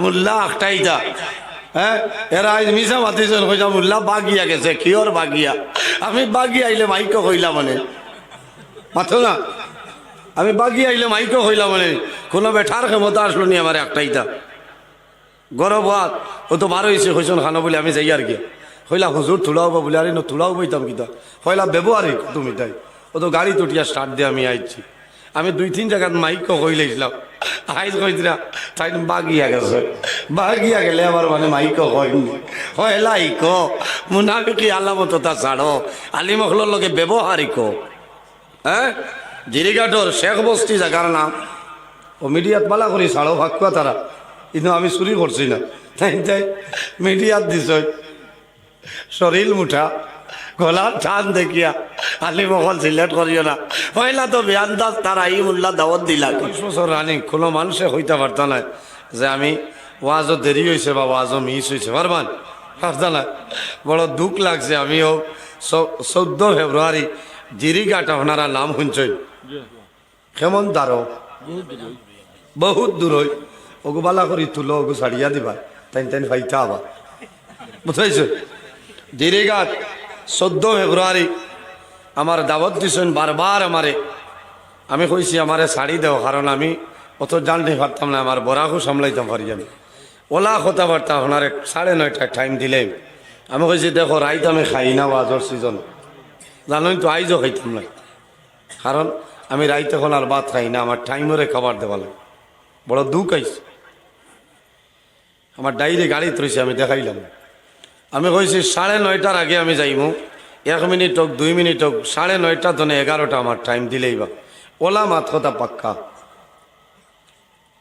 মুল্লা একটাই দা হ্যাঁ এরা আজ মিশা মাতিছেন মুল্লা বাগিয়া গেছে কিয়র বাগিয়া? আমি বাগি আইলে মাইক কইলা মানে। মাথো না? আমি বাগি আইলে মাইক কইলা মানে। কোনো বেঠার ক্ষমতা আসলো নি আমার একটাই দা গরব হাত ও তো বার হয়েছে হইসন খানো, বলে আমি যাই আর কি? হইলা হুজুর তুলাও বা বলে আরে ন তুলাও বইতাম কিতা? হইলা ব্যবহারই তুমি তাই? ও তো গাড়ি তুটিয়া স্টার্ট দিয়ে আমি আইছি আমি দুই তিন জায়গাত মাইক কইলেছিলাম আইজ কইছিলা তাই বাগিয়া গেছে। বাগিয়া গেলে আমার মানে মাইক হয়নি হয়লাই ক মুনাফিকি আলামত তা ছাড়ো। আলিমখলোর লগে ব্যবহারিক হ্যাঁ জিরিঘাটর শেখ বস্তি জায়গার নাম। ও মিডিয়াত বালা করি ছাড়ো ভাকুয়া তারা কিন্তু আমি চুরি করছি না। তাই তাই মিডিয়াত দিছ। শরীর মুঠা গলার টান দেখিয়া। আলি মহল সিলেক্ট করিও না। পয়লা তো বেআন্দাজ তার আই মোল্লা দাওয়াত দিলা। বছর রানি, কোনো মানুষে হইতে পারত না যে আমি ওয়াজও দেরি হয়েছে বা ওয়াজও মিস হয়েছে পারবান পারত বড় দুঃখ লাগছে আমিও চৌদ্দ ফেব্রুয়ারি জিরিঘাট আপনারা নাম শুনছেন। কেমন দারো বহুত দূর হই ওগু বালা করি তুলো ওগু ছাড়িয়া দিবা। তাই তাই ফাইতা আবার বুঝাইছ? জিরিঘাট চোদ্দ ফেব্রুয়ারি আমার দাবত দিছেন বারবার আমারে। আমি কইছি, আমারে শাড়ি দেও, কারণ আমি অত জানতে পারতাম না, আমার বরাকও সামলাইতাম পারি আমি। ওলা কথা বার্তা আপনার সাড়ে নয়টায় টাইম দিলে। আমি কইছি, দেখো, রাইত আমি খাই না বাজর সিজন জানোই তো আইজও খাইতাম না। কারণ আমি রাইত এখন আর ভাত খাই না, আমার টাইমরে খাবার দেওয়া লাগে। বড় দুঃখ আইছে আমার ডাইরি গাড়ি রয়েছে আমি দেখাইলাম। আমি কইছি, সাড়ে নয়টার আগে আমি যাইমু। এক মিনিট হোক দুই মিনিট হোক সাড়ে নয়টা তো এগারোটা আমার টাইম দিলেই বা। ওলা মাত কথা পাক্কা।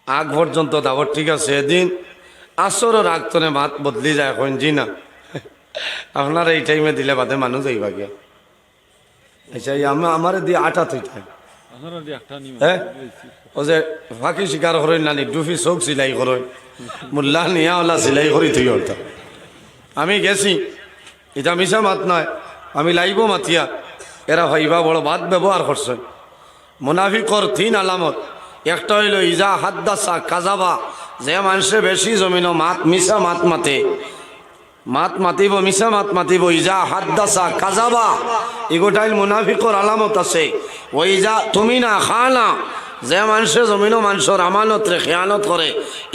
আগ পর্যন্ত দাবর ঠিক আছে এদিন আসরের আগ তনে মাত বদলি যায় এখন জি না। আপনার এই টাইমে দিলে বাদে মানুষ যাইবা গিয়া আচ্ছা এই আমা- আমারে দিয়ে আটা তুই হ্যাঁ? ও যে ফাঁকি শিকার করেন নানি ডুফি চোখ সিলাই করেন মোল্লা নিয়া ওলা সিলাই করি তুই ওটা আমি গেছি এটা মিশা মাত নয়। আমি লাইব মাতিয়া। এরা ভাইবা বড় বাদ ব্যবহার করছেন মুনাফিকর তিন আলামত। একটা হইল ইজা হাদ্দাসা কাজাবা। যে মানুষে বেশি জমিন মাত মিশা মাত মাতে। মাত মাতিব মিশা মাত মাতিব, ইজা হাদ্দাসা কাজাবা। এগোটাইল মুনাফিকর আলামত আছে। ওই যা তুমি না খানা যে মানুষে জমিন মানুষের আমানত রে খেয়ানত করে,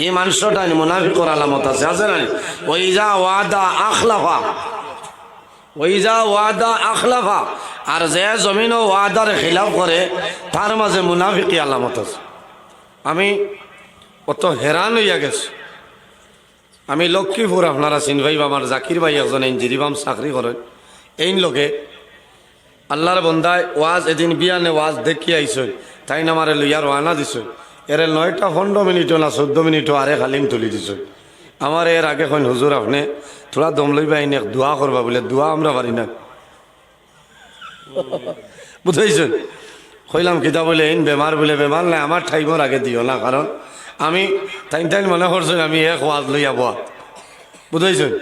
এই মানুষটাই মুনাফিকর আলামত আছে। আছে না ওই যা ওয়াদা আখলাফা। ওই যা ওয়াদা আখলাফা আর যে জমিন ওয়াদার খিলাফ করে, তার মাঝে মুনাফিকি আলামত আছে। আমি অত হেরান হইয়া গেছি। আমি লক্ষ্মীপুর, আপনারা চিনভাই আমার জাকির ভাই একজন ইঞ্জিরিবাম চাকরি করেন। এই লোকে আল্লাহর বন্দায় ওয়াজ এদিন বিয়ানে ওয়াজ দেখি আইসই তাই না আমারে লইয়া রওনা দিছই এর নয়টা পনেরো মিনিটও না চোদ্দ মিনিটও আরে খালিম তুলি দিছই আমার এর আগে কইন, হুজুর, আপনি থোড়া দম লইবা আইনে দোয়া করবা বলে, দোয়া আমরা পারি না। বুঝাইছেন? কইলাম, কিতা বলে এই বেমার বলে বেমার নাই আমার ঠাইমর আগে দিও না কারণ আমি টাইম টাইম মনে করছেন আমি এক ওয়াজ লইয়া বয়া বুঝাইছেন?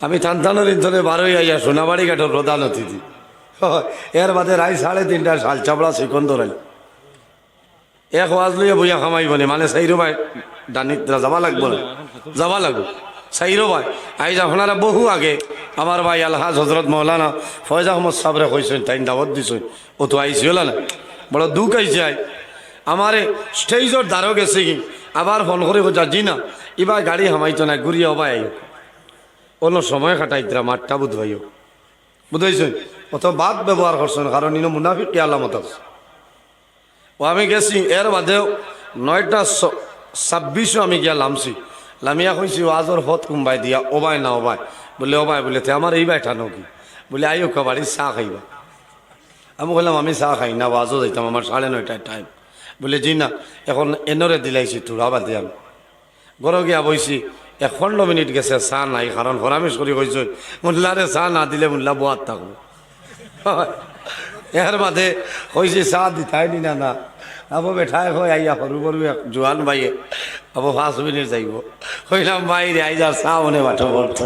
আমি থান টানটানোর ইন্ধনে বারোই আইয়া সোনাবাড়ি ঘাটের প্রধান অতিথি। এর বাদে রাই সাড়ে তিনটা শাল চাপড়া সিকন্দর এক ওয়াজ লইয়া বইয়া খামাইব নি মানে সাইরো ভাই ডানিতরা যাবা লাগবো না? যাবা লাগবো। সাইরো ভাই আইজ আপনারা বহু আগে। আমার ভাই আলহাজ হজরত মৌলানা ফয়জ আহমদ সাবরে কইছেন তাই দাওয়াত দিছেন। ও তো আইসিও না বড় দুঃখ আইছে আই। আমারে স্টেজর দ্বারও গেছে কি? আবার ফোন করে বোঝা জি না এবার গাড়ি হামাইতো না ঘুরিয়ে অবাই আই অন্য সময় কাটাইতরা মাঠটা বুধ ভাইও বুঝাইছেন অত বাদ ব্যবহার করছেন কারণ ইনো মুনাফিক আলামত আছে। ও আমি গেছি এর বাদেও নয়টা ছাব্বিশও আমি গিয়া লামছি। লামিয়া কইছি ওয়াজর হত কুম্বাই দিয়া? ওবাই না ওবাই বলে ওবাই বলে, তে আমার এই বাইটা কি? বলে, আইও কাবাড়ি চা খাইবা। আমি বললাম আমি চা খাই না ওয়াজও যাইতাম আমার সাড়ে নয়টায় টাইম বলে, জি না, এখন এনরে দিলাইছি তুরা বাদে আমি ঘরে গিয়া বইছি এক মিনিট গেছে চা নাই কারণ হরামেশ করে কইছে মোল্লারে চা না দিলে মোল্লা বোয়াত থাকব এর বাদে কইছে চা দিতাই নি না না। আবো বেঠাই হয় আইয়া সরু সরু জোয়ান বাইয়ে আবো পাঁচ মিনিট যাইব। কইলাম বাইরে আইজা চা মনে বাটো বলতো।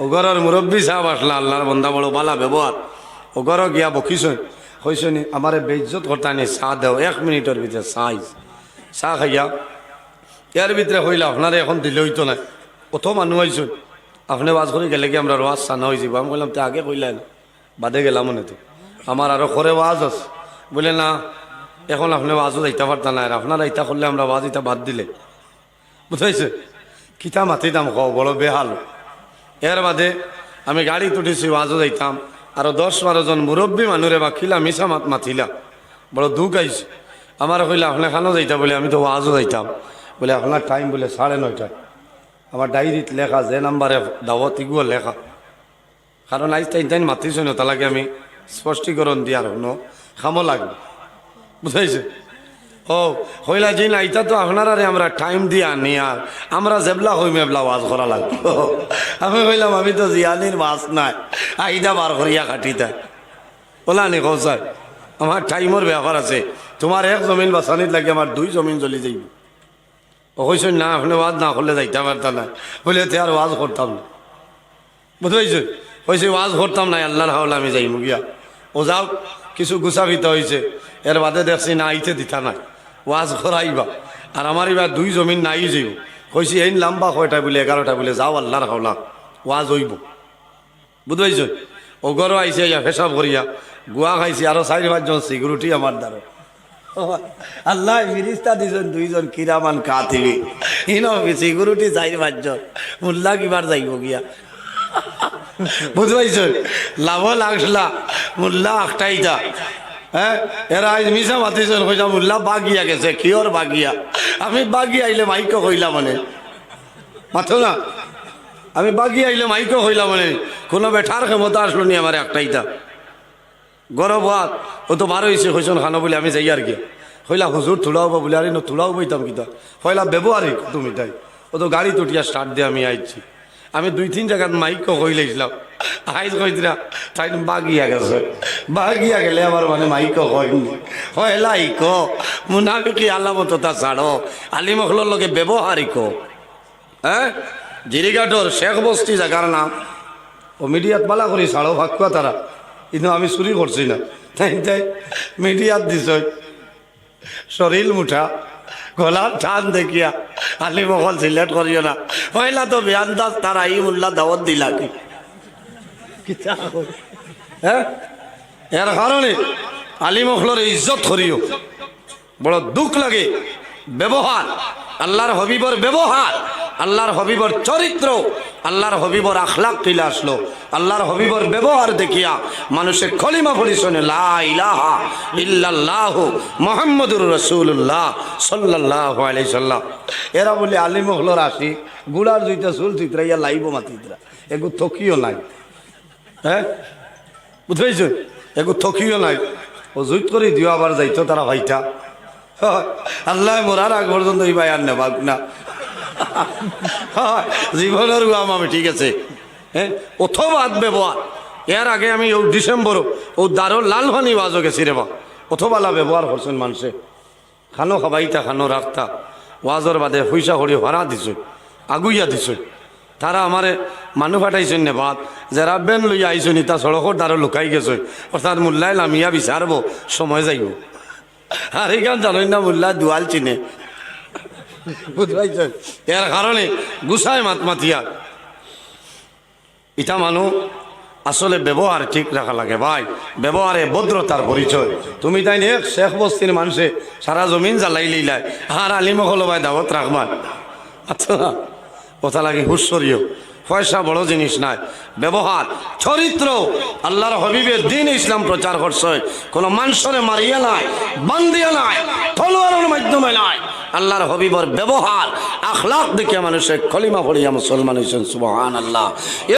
ও ঘরের মুরব্বী সাহেব আসলা আল্লাহর বন্দা বড় বালা ব্যবহার ও ঘর গিয়া বকিছই। হইছনি আমারে বেইজ্জত করতা নি চা দেও, এক মিনিটের ভিতরে চা আইছে। চা খাইয়া ইয়ার ভিতরে হইলে আপনারে এখন দিলে হইতো না কত মানুষ আইসুন আপনি ওয়াজ করে গেলে কি আমরা ওয়াজ সানা হয়েছি আমি বললাম তো আগে কইলেন বাদে গেলাম মনে তো আমার আরও করে ওয়াজ আছে। বলে, না, এখন আপনি ওয়াজও যাইতে পারতাম না। আর আপনারা ইটা করলে আমরা ওয়াজ ইটা বাদ দিলে। বুঝাইছে? কিতা মাতিতাম ক বড় বেহাল। এর বাদে আমি গাড়ি তুটিছি ওয়াজও যাইতাম আরও দশ বারো জন মুরব্বী মানুরে বা খিলা মিশা মাত মাতিলা। বড় দুঃখ আইছে। আমার কইলে আপনার খানো যাইতা বলে, আমি তো ওয়াজও যাইতাম বলে, আপনার টাইম বলে, সাড়ে নয়টায়। আমার ডায়েরিত লেখা, যে নাম্বারে দাওয়াত ইগুলো লেখা। কারণ আজ তাই তাই মাতিছ তালাকে আমি স্পষ্টীকরণ দিয়ার হনো, খামো লাগবে। বুঝাইছে? ও হইলা যে না এটা তো আপনারা আমরা টাইম দিয়া নি আর আমরা জেবলা হই মেবলা ওয়াজ করা লাগবে। আমি কইলাম, আমি তো জিয়ানির মাছ নাই, আইদা বার করিয়া কাটিতা বলা নি কৌশাই আমার টাইমের ব্যাপার আছে তোমার এক জমিন বাসানিত লাগে আমার দুই জমিন চলি যাইব। ও কইস না, আপনি ওয়াজ না করলে যাইতে পারতাম না বলে তে আর ওয়াজ করতাম না বুঝতে হয়েছে ওয়াজ করতাম না আল্লাহর হাওলা আমি যাইমু গিয়া। ও যাও, কিছু গুছাবিত হয়েছে এর বাদে দেখছি না, আইতে দিতা নাই। ওয়াজ করাইবা। আর আমার এবার দুই জমিন নাই যাইব কইছি, এই লাম্বা কয়টা বলে, এগারোটা বলে, যাও আল্লাহর হাওলা। ওয়াজ হইব। বুঝতে ও গরো আইসে ইয়া ফেসাব করিয়া। গুয়া খাইছি, আরও চারি পাঁচজন সিকিউরিটি আমার দ্বারা। আল্লাহ, ফিরিস্তা দিছেন দুইজন কিরামান কাতিবি। ইনো সিকিউরিটি চারি পাঁচজন। মুল্লা কিবার যাইব গিয়া। বুঝতে পারছ লাভ লাগলা, মুল্লা আখটাইতা হ্যাঁ? এরা আজ মিশা মাতিছেন কইলা মুল্লা বাগিয়া গেছে কিয়র বাগিয়া? আমি বাগি আইলে মাইক কইলা মানে। মাথো না? আমি বাগি আইলে মাইক কইলা মানে। কোনো বেঠার ক্ষমতা আসলো নি আমার একটাইতা গরব হাত ও তো বারো হয়েছে হইসন খানো বলে আমি যাই আর কি? হইলা হুজুর থুলাও বা বলে? আরে ন, থুলাও বইতাম কিতা? হইলা ব্যবহারই তুমি তাই ও তো গাড়ি তুটিয়া স্টার্ট দিয়ে আমি আইছি। আমি দুই তিন জায়গাত মাইক কইলাইছিলাম আইজ কইতরা তাই বাগিয়া গেছে। বাগিয়া গেলে আমার মানে মাইক কইনি হইলা ইক মুনাফিকি আলামত তা ছাড়ো। আলিমখলোর লগে ব্যবহারিক হ্যাঁ জিরিঘাটর শেখ বস্তি জায়গার নাম। ও মিডিয়াত বালা করি ছাড়ো ভাকুয়া তারা কিন্তু আমি চুরি করছি না। তাই তাই মিডিয়াত দিছ শরীর মুঠা। গলার টান দেখিয়া আলি মহল সিলেক্ট করিও না। পয়লা তো বেআন্দাজ তারা ই উল্লা দাওয়াত দিলা কি? হ্যাঁ? এর কারণে আলি মহলের ইজ্জত করিও। বড় দুঃখ লাগে। ব্যবহার, আল্লাহর হবিবর ব্যবহার, আল্লাহর হবিবর চরিত্র আল্লাহর হবিবর আখলাক তুলে আসলো আল্লাহর হবিবর ব্যবহার দেখিয়া মানুষের খলিমা পড়ি শোনে লা ইলাহা ইল্লাল্লাহু মুহাম্মাদুর রাসূলুল্লাহ সাল্লাল্লাহু আলাইহি সাল্লাম। এরা বলে আলী মখলর আসি গুড়ার দুইটা চুল চিত্রাইয়া লাইব মাতিত্রা এগু থকিও নাই। হ্যাঁ? বুঝতেছ এগু থকিও নাই। ও জুইত করে দিও আবার যাইতো তারা ভাইটা। হয়, আল্লাহ মোরার আগ পর্যন্ত এই ভাই আর নেবাক না। জীবনের গাম আমি, ঠিক আছে। হ্যাঁ? অথবা হাত ব্যবহার। এর আগে আমি ও ডিসেম্বর ও দারো লাল হানি বাজো গেছি রে বা অথবালা ব্যবহার করছেন মানুষে। খানো খাবাইতা, খানো রাখতা। ওয়াজর বাদে পয়সা করি ভাড়া দিছ, আগুইয়া দিছ। তারা আমারে মানুহ ফাটাইছেন নে বাদ। যারা বেন লইয়া আইছনি, তা সড়কর দ্বারা লুকাই গেছে। অর্থাৎ মোল্লাই লামিয়া বিচারব, সময় যাইব। আর এইখান জানোই না মোল্লা দুয়াল চিনে। এর কারণে গুছায় মাত মাতিয়া। ইটা মানুষ আসলে ব্যবহার ঠিক রাখা লাগে। ভাই, ব্যবহারে ভদ্রতার পরিচয়। তুমি তাই নিয়ে শেখ বস্তির মানুষে সারা জমিন জ্বালাই লিলাই আর আলিমকল ভাই দাওয়াত রাখবা। আচ্ছা। কথা লাগে হুশ্বরীয় পয়সা বড় জিনিস নাই। ব্যবহার, চরিত্র। আল্লাহর হবিবের দিন ইসলাম প্রচার করছে। কোনো মানুষরে মারিয়া নাই, বান্দিয়া নাই, তলোয়ারের মাধ্যমে নাই। আল্লাহর হবিবর ব্যবহার আখলাক দেখে মানুষের খলিমা পড়িয়া মুসলমান হয়েছেন সুবহান আল্লাহ